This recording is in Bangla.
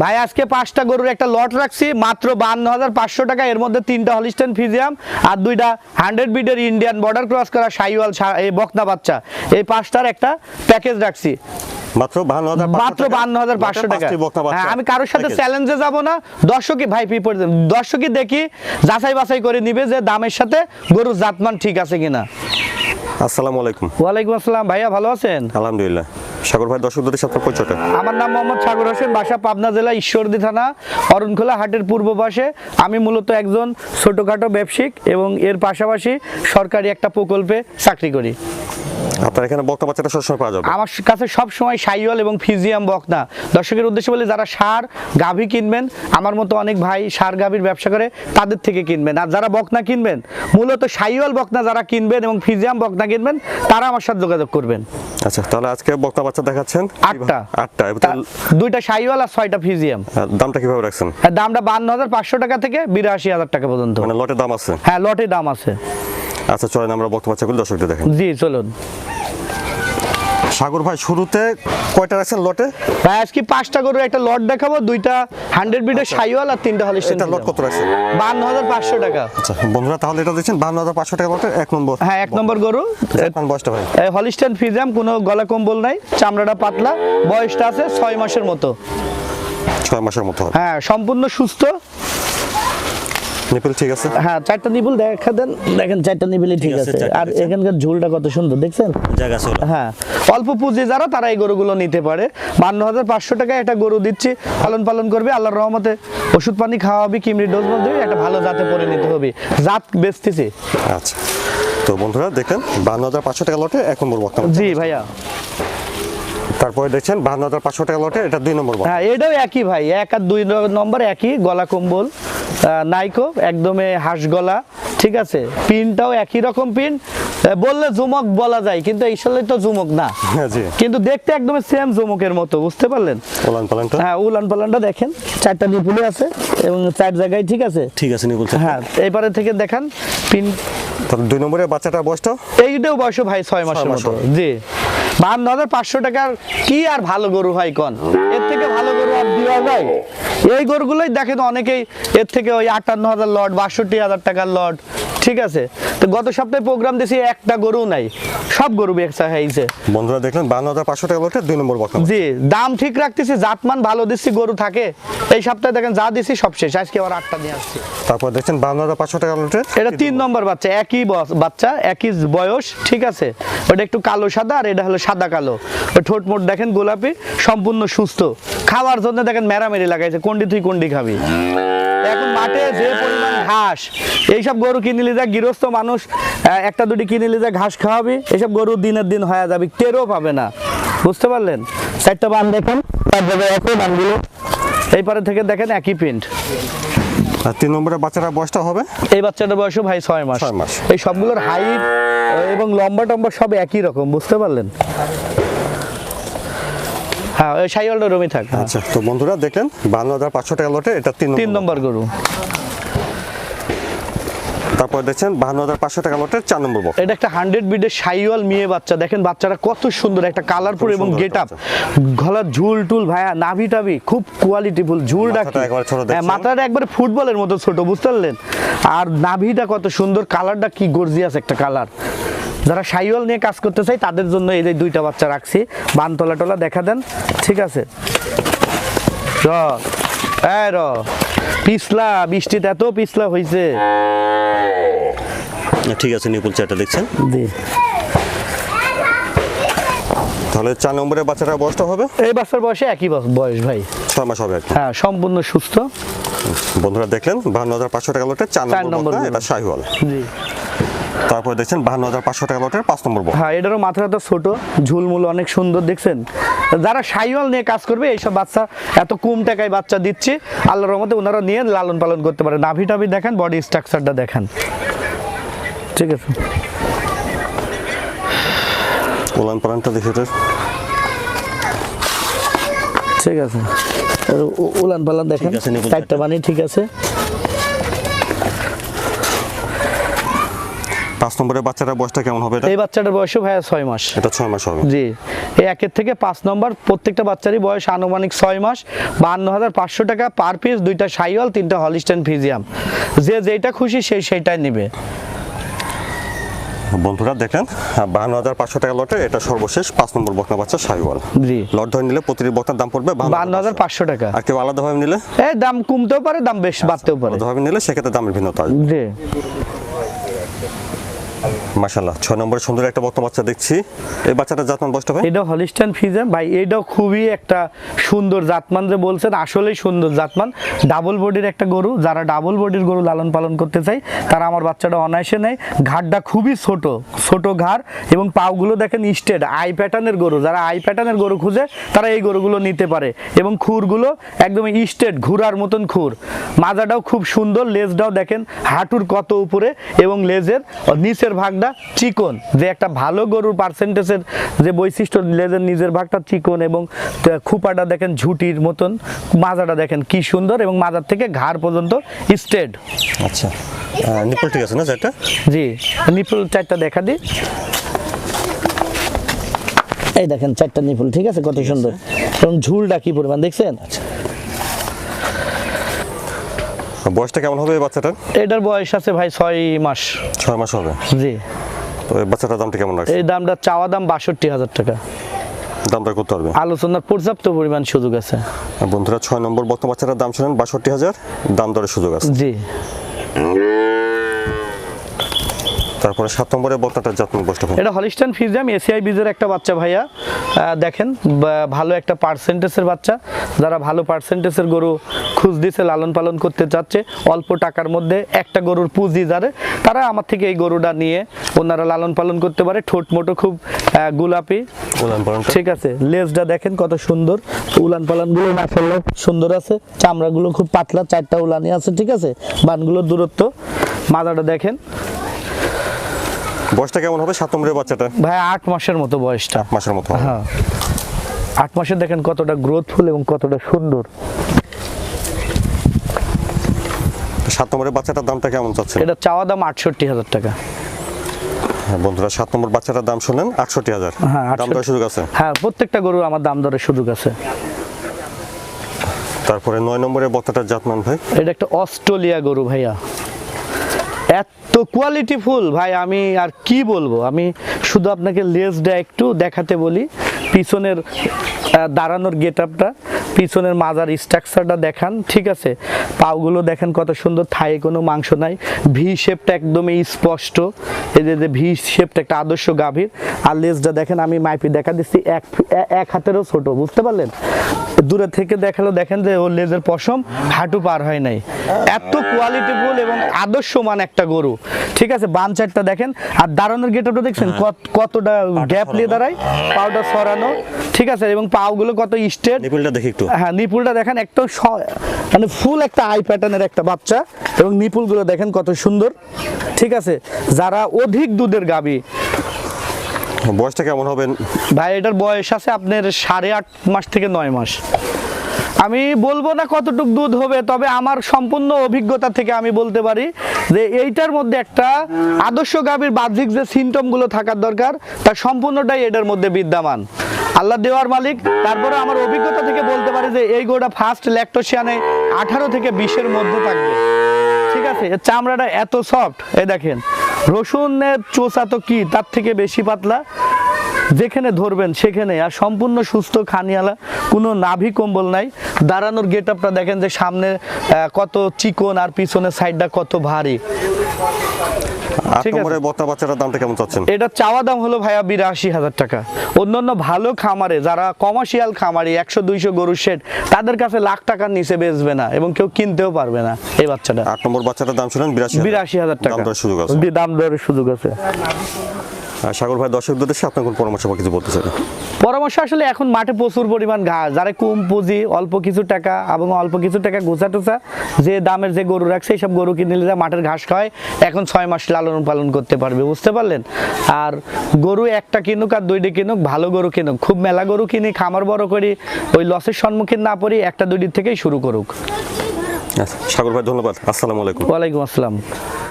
ভাই আজকে পাঁচটা গরুর একটা লট রাখছি মাত্র বান্ন হাজার পাঁচশো টাকা। এর মধ্যে তিনটা হলিস্টেন ফিজিয়াম আর দুইটা হান্ড্রেড বিডের ইন্ডিয়ান বর্ডার ক্রস করা সাইওয়াল এই বকনা বাচ্চা। এই পাঁচটার একটা প্যাকেজ রাখছি। মাত্র বাহান্ন হাজার মাত্র বান্ন হাজার পাঁচশো টাকা। হ্যাঁ আমি কারোর সাথে চ্যালেঞ্জে যাব না। দর্শকই ভাই দর্শকই দেখি যাচাই বাছাই করে নিবে যে দামের সাথে গরুর জাতমান ঠিক আছে কিনা। আসসালামু আলাইকুম। ওয়ালাইকুম আসসালাম। ভাইয়া ভালো আছেন? আলহামদুলিল্লাহ। সাগর ভাই দর্শকদের সাথে পরিচয়টা আমার নাম মোহাম্মদ সাগর হোসেন, বাসা পাবনা জেলা ঈশ্বরদী থানা, অরণখোলা হাটের পূর্ব পাশে। আমি মূলত একজন ছোটখাটো ব্যবসায়িক এবং এর পাশাপাশি সরকারি একটা প্রকল্পে চাকরি করি। আপনার এখানে বক্তা বাচ্চাটা সবসময় পাওয়া যাবে? আমার কাছে সব সময় সাইওয়াল এবং ফিজিয়াম বকনা দর্শকের উদ্দেশ্যে বলে যারা সার গাভী কিনবেন আমার মতো অনেক ভাই সার গাভীর ব্যবসা করে তাদের থেকে কিনবেন। আর যারা বকনা কিনবেন মূলত সাইওয়াল বকনা যারা কিনবেন এবং ফিজিয়াম বকনা কিনবেন তারা আমার সাথে যোগাযোগ করবেন। আচ্ছা তাহলে আজকে বক্তা বাচ্চা দেখাচ্ছেন? আটটা। আটটা। দুইটা সাইওয়াল আর ছয়টা ফিজিয়াম। দামটা কীভাবে রাখছেন? দামটা বান্ন হাজার পাঁচশো টাকা থেকে বিরাশি হাজার টাকা পর্যন্ত। মানে লটের দাম আছে? হ্যাঁ লটে দাম আছে। আচ্ছা চলেন আমরা বক্তা বাচ্চাগুলো দর্শকদের দেখেন জি চলুন। সাগর ভাই শুরুতে কয়টা রাখছেন লটে? ভাই আজকে পাঁচটা গরু একটা লট দেখাবো দুইটা হান্ড্রেড বিডের সাইওয়াল আর তিনটা হলিস্টেন এটা লট কত রাখছেন? বান্ন হাজার পাঁচশো টাকা। আচ্ছা বন্ধুরা তাহলে এটা দেখছেন বান্ন হাজার পাঁচশো টাকা লটের এক নম্বর। হ্যাঁ এক নম্বর গরু। আপনার বয়সটা ভাই। হলিস্টেন ফিজাম কোনো গলা কম্বল নাই চামড়াটা পাতলা বয়সটা আছে ছয় মাসের মতো। ছয় মাসের মতো। হ্যাঁ সম্পূর্ণ সুস্থ। নিপিল ঠিক আছে? হ্যাঁ চারটা নিবুল দেখা দেন। দেখেন চারটা নিবিলই ঠিক আছে, আর এখানকার ঝুলটা কত সুন্দর দেখছেন? জায়গা আছে হ্যাঁ অল্প পুঁজি যারা তারা এই গরুগুলো নিতে পারে। বান্ন হাজার পাঁচশো টাকায় একটা গরু দিচ্ছি। পালন পালন করবে আল্লাহর রহমতে ওষুধ পানি খাওয়া হবে কিমরি ডোজ মধ্যে একটা ভালো জাতে পরে নিতে হবে। জাত বেচতেছি। আচ্ছা। তো বন্ধুরা দেখেন বান্ন হাজার পাঁচশো টাকা লটে এক নম্বর বক্তা জি ভাইয়া। তারপরে দেখছেন বান্ন হাজার পাঁচশো টাকা লটে এটা দুই নম্বর হ্যাঁ এটাও একই ভাই এক আর দুই নম্বর একই গলা কম্বল। নাইকো একদমে হাঁস গলা ঠিক আছে? পিনটাও একই রকম পিন। বললে জুমক বলা যায় কিন্তু এই সালে তো জুমক না। হ্যাঁ কিন্তু দেখতে একদম সেম জুমকের মতো বুঝতে পারলেন? ওলান পালানটা? হ্যাঁ উলান পালানটা দেখেন। চারটা নিপুলে আছে এবং চার জায়গায় ঠিক আছে? ঠিক আছে নিপুল হ্যাঁ এইবারে থেকে দেখান পিন তাহলে দুই নম্বরে বাচ্চাটার বয়সটা এইটাও বয়স ভাই ছয় মাসের মতো। জি। বান্ন হাজার পাঁচশো টাকার কি আর ভালো গরু হয় কন? এর থেকে ভালো গরু আর দেওয়া যায়? এই গরুগুলোই দেখেন অনেকেই এর থেকে ওই আটান্ন হাজার লট বাষট্টি হাজার টাকার লট ঠিক আছে? তো গত সপ্তাহে প্রোগ্রাম দিয়েছি একটা গরু নাই। সব গরু বেচা হয়েছে। বন্ধুরা দেখলেন বান্ন হাজার পাঁচশো টাকা লটে দুই নম্বর বক্তা জি দাম ঠিক রাখতেছি জাতমান ভালো দিচ্ছি গরু থাকে। এই সপ্তাহে দেখেন যা দিছি সব শেষ। আজকে আবার আটটা নিয়ে আসছি। তারপর দেখছেন বান্ন হাজার পাঁচশো টাকা লটে এটা তিন নম্বর। বাচ্চা একই বাচ্চা একই বয়স ঠিক আছে? ওটা একটু কালো সাদা আর এটা হলো সাদা কালো। ঠোঁট মোট দেখেন গোলাপি সম্পূর্ণ সুস্থ। খাওয়ার জন্য দেখেন মেরামেরি লাগাইছে কোনটি তুই কোনটি খাবি। এখন মাঠে যে পরিমাণ ঘাস এইসব গরু কিনে নিলে যা গৃহস্থ মানুষ একটা দুটি কিনে নিলে যা ঘাস খাওয়াবি এইসব গরু দিনের দিন হয়ে যাবে টেরও পাবে না। বুঝতে পারলেন? চারটা বান দেখেন তারপরে একই বানগুলো। এই পারে থেকে দেখেন একই প্রিন্ট আর তিন নম্বরের বাচ্চাটার বয়সটা হবে? এই বাচ্চাটার বয়সও ভাই ছয় মাস। ছয় মাস। এই সবগুলোর হাইট এবং লম্বা টম্বা সব একই রকম বুঝতে পারলেন? হ্যাঁ ওই সাইওয়ালটা রুমই থাক। আচ্ছা তো বন্ধুরা দেখলেন বান্ন হাজার পাঁচশো টাকা লটে এটা তিন তিন নম্বর গরু। তারপর দেখছেন বান্ন হাজার পাঁচশো টাকা লটে চার নম্বর বক্স এটা একটা হান্ড্রেড বিডের সাইওয়াল মেয়ে বাচ্চা। দেখেন বাচ্চাটা কত সুন্দর একটা কালারফুল এবং গেট আপ গলার ঝুল টুল ভাইয়া নাভি টাভি খুব কোয়ালিটিফুল ঝুল ডাকি। একবারে হ্যাঁ মাথাটা একবারে ফুটবলের মতো ছোট বুঝতে পারলেন? আর নাভিটা কত সুন্দর কালারটা কি গর্জিয়াস একটা কালার যারা সাইওয়াল নিয়ে কাজ করতে চাই তাদের জন্য এই যে দুইটা বাচ্চা রাখছি। বানতলা টলা দেখা দেন ঠিক আছে? র এই র পিছলা বৃষ্টিতে এত পিছলা হয়েছে ঠিক আছে নিপুল চারটা দেখছেন? জি তাহলে চার নম্বরের বাচ্চাটার বয়সটা হবে? এই বাচ্চার বয়সে একই বয়স- ভাই। ছয় মাস হবে হ্যাঁ সম্পূর্ণ সুস্থ। বন্ধুরা দেখলেন বান্ন হাজার পাঁচশো টাকা লটে চার নম্বর। এটা শাহিওয়াল। জি। তারপর দেখছেন বান্ন হাজার পাঁচশো টাকা লটের পাঁচ নম্বর বক্তা হ্যাঁ এটারও মাথাটা তো ছোট। ঝুলমুল অনেক সুন্দর দেখছেন? যারা সাইওয়াল নিয়ে কাজ করবে এইসব বাচ্চা এত কম টাকায় বাচ্চা দিচ্ছি আল্লাহর রহমতে ওনারা নিয়ে লালন পালন করতে পারে নাভি টাভি দেখেন বডি স্ট্রাকচারটা দেখেন। ঠিক আছে? ওলান পালানটা দেখে ঠিক আছে। উলান পালান দেখেন। চারটা বানি ঠিক আছে। পাঁচ নম্বরের বাচ্চাটার বয়সটা কেমন হবে এটা? এই বাচ্চাটার বয়সও ভাইয়া ছয় মাস। এটা ছয় মাস হবে। জি। এই একের থেকে পাঁচ নম্বর প্রত্যেকটা বাচ্চারই বয়স আনুমানিক ছয় মাস। বাহান্ন হাজার পাঁচশো টাকা পার পিস দুইটা সাইওয়াল তিনটা হলিস্টেন ফিজিয়াম। যে যেটা খুশি সেই সেইটাই নেবে। বন্ধুরা দেখেন বাহান্ন হাজার পাঁচশো টাকা লটে এটা সর্বশেষ পাঁচ নম্বর বকনা বাচ্চা সাইওয়াল জি। লট ধরে নিলে প্রতিটি বকনার দাম পড়বে বাহান্ন হাজার পাঁচশো। টাকা। আর কেউ আলাদাভাবে নিলে? এই দাম কমতেও পারে দাম বেশ বাড়তেও পারে। আলাদাভাবে নিলে সেক্ষেত্রে দামের ভিন্নতা আসবে জি মাশাল্লাহ ছয় নম্বরের সুন্দর একটা বকনা বাচ্চা দেখছি। এই বাচ্চাটা জাতমান বয়সটা ভাই? এটা হলিস্টান ফিজেম। ভাই, এটাও খুবই একটা সুন্দর জাতমান যে বলছেন, আসলেই সুন্দর জাতমান। ডাবল বডির একটা গরু। যারা ডাবল বডির গরু লালন পালন করতে চাই তারা আমার বাচ্চাটা অনায়াসে নেয়। ঘাটটা খুবই ছোট ছোট ঘাড় এবং পাওগুলো দেখেন স্টেড, আই প্যাটার্নের গরু। যারা আই প্যাটার্নের গরু খুঁজে, তারা এই গরুগুলো নিতে পারে। এবং খুরগুলো একদম স্টেড ঘুরার মতন খুর। মাজাটাও খুব সুন্দর, লেজটাও দেখেন হাঁটুর কত উপরে এবং লেজের নিচের ভাগটা চিকন। যে একটা ভালো গরুর পার্সেন্টেজের যে বৈশিষ্ট্য লেজের নিজের ভাগটা চিকন এবং খুপাটা দেখেন ঝুটির মতন মাজাটা দেখেন কি সুন্দর এবং মাজার থেকে ঘাড় পর্যন্ত স্টেড আচ্ছা নিপল ঠিক আছে না যেটা জি নিপুল চারটা দেখা দিই। এই দেখেন চারটা নিপুল ঠিক আছে? কত সুন্দর। এবং ঝুলটা কি পরিমাণ দেখছেন? বয়সটা কেমন হবে বাচ্চাটার? এটার বয়স আছে ভাই ছয় মাস। ছয় মাস হবে। জি। তো এই বাচ্চাটার দামটা কেমন লাগছে? এই দামটা চাওয়া দাম বাষট্টি হাজার টাকা। দাম দর করতে পারবে আলোচনার পর্যাপ্ত পরিমাণ সুযোগ আছে। আর বন্ধুরা ছয় নম্বর বর্তমান বাচ্চাটার দাম শুনেন বাষট্টি হাজার দাম দরের সুযোগ আছে। জি। তারপরে সাত নম্বরের বর্তমানটার জাতমান বয়সটা ভাই এটা হলিস্টান ফিজিয়াম এসিআই বীজের একটা বাচ্চা ভাইয়া। দেখেন ভালো একটা পার্সেন্টেজের বাচ্চা। যারা ভালো পার্সেন্টেজের গরু খুঁজ দিছে লালন পালন করতে চাচ্ছে অল্প টাকার মধ্যে একটা গরুর পুঁজি যারে তারা আমার থেকে এই গরুটা নিয়ে ওনারা লালন পালন করতে পারে। ঠোঁট মোটো খুব গোলাপি। ঠিক আছে লেজটা দেখেন কত সুন্দর। উলান পালানগুলো ফেললে সুন্দর আছে। চামড়াগুলো খুব পাতলা চারটা উলানি আছে ঠিক আছে? বানগুলোর দূরত্ব। মাজাটা দেখেন। বয়সটা কেমন হবে? সাত নম্বরের বাচ্চাটা? ভাই আট মাসের মতো বয়সটা। মাসের মতো হ্যাঁ। আট মাসে দেখেন কতটা গ্রোথফুল এবং কতটা সুন্দর। সাত নম্বরের বাচ্চাটার দামটা কেমন চাচ্ছে এটা চাওয়া দাম আটষট্টি হাজার টাকা। হ্যাঁ, বন্ধুরা সাত নম্বর বাচ্চাটার দাম শুনেন আটষট্টি হাজার। হ্যাঁ, দাম দরের সুযোগ আছে? হ্যাঁ প্রত্যেকটা গরু আমার দাম দরের সুযোগ আছে। তারপরে নয় নম্বরের বত্তাটার জাতমান ভাই? এটা একটা অস্ট্রেলিয়া গরু ভাইয়া। এত কোয়ালিটি ফুল, ভাই, আমি আর কি বলব? আমি শুধু আপনাকে লেজটা একটু দেখাতে বলি। পিছনের দাঁড়ানোর গেট আপটা পিছনের মাজার স্ট্রাকচারটা দেখান ঠিক আছে? পাওগুলো দেখেন কত সুন্দর থায়ে কোনো মাংস নাই। ভি শেপটা একদমই স্পষ্ট। এই যে ভি শেপটা একটা আদর্শ গাভীর। আর লেজটা দেখেন আমি মাইপি দেখা দিচ্ছি এক এক হাতেরও ছোট বুঝতে পারলেন? দূরে থেকে দেখাল দেখেন যে ওর লেজের পশম হাঁটু পার হয় নাই। এত কোয়ালিটিফুল এবং আদর্শমান একটা গরু ঠিক আছে? বান চারটা দেখেন আর দাঁড়ানোর গেটআপটা দেখছেন? কত- কতটা গ্যাপ নিয়ে দাঁড়ায় পাউডার সরানো ঠিক আছে? এবং পাগুলো কত স্টেট দেখি একটু। হ্যাঁ নিপুলটা দেখেন একদম মানে ফুল একটা আই প্যাটার্নের একটা বাচ্চা এবং নিপুলগুলো দেখেন কত সুন্দর। ঠিক আছে যারা অধিক দুধের গাবি। বয়সটা কেমন হবে? ভাই এটার বয়স আছে আপনার সাড়ে আট মাস থেকে নয় মাস। আমি বলব না কতটুক দুধ হবে তবে আমার সম্পূর্ণ অভিজ্ঞতা থেকে আমি বলতে পারি যে এইটার মধ্যে একটা আদর্শ গাভীর বাহ্যিক যে সিমটমগুলো থাকার দরকার তার সম্পূর্ণটাই এটার মধ্যে বিদ্যমান। আল্লাহ দেওয়ার মালিক। তারপরে আমার অভিজ্ঞতা থেকে বলতে পারি যে এই গোটা ফার্স্ট ল্যাকটোসিয়ানে আঠারো থেকে বিশের মধ্যে থাকবে। ঠিক আছে? চামড়াটা এত সফট এই দেখেন, রসুনের চোষা তো কি? তার থেকে বেশি পাতলা। যেখানে ধরবেন সেখানে। আর সম্পূর্ণ সুস্থ খানিয়ালা। কোনো নাভি কম্বল নাই। দাঁড়ানোর গেট আপটা দেখেন যে সামনে কত চিকন আর পিছনের সাইডটা কত ভারী। এটা চাওয়া দাম হলো ভাইয়া বিরাশি হাজার টাকা। অন্যান্য ভালো খামারে যারা কমার্শিয়াল খামারি একশো দুইশো গরু শেড তাদের কাছে লাখ টাকার নিচে বেচবে না এবং কেউ কিনতেও পারবে না এই বাচ্চাটা। আট নম্বর বাচ্চাটার দাম শুনেন বিরাশি বিরাশি হাজার টাকা। দাম দরের সুযোগ আছে। দাম দরের সুযোগ আছে। সাগর ভাই দর্শকদের দেশে আপনার কোন পরামর্শ বা কিছু বলতে চাই পরামর্শ আসলে এখন মাঠে প্রচুর পরিমাণ ঘাস যারা কম পুঁজি অল্প কিছু টাকা এবং অল্প কিছু টাকা গোছা টোছা যে দামের যে গরু রাখছে এইসব গরু কিনে নিলে মাঠের ঘাস খায় এখন ছয় মাস লালন পালন করতে পারবে বুঝতে পারলেন? আর গরু একটা কিনুক আর দুইটি কিনুক ভালো গরু কিনুক খুব মেলা গরু কিনি খামার বড় করি ওই লসের সম্মুখীন না পড়ি একটা দুইটির থেকেই শুরু করুক। আচ্ছা, সাগর ভাই ধন্যবাদ। আসসালামু আলাইকুম। ওয়ালাইকুম আসসালাম।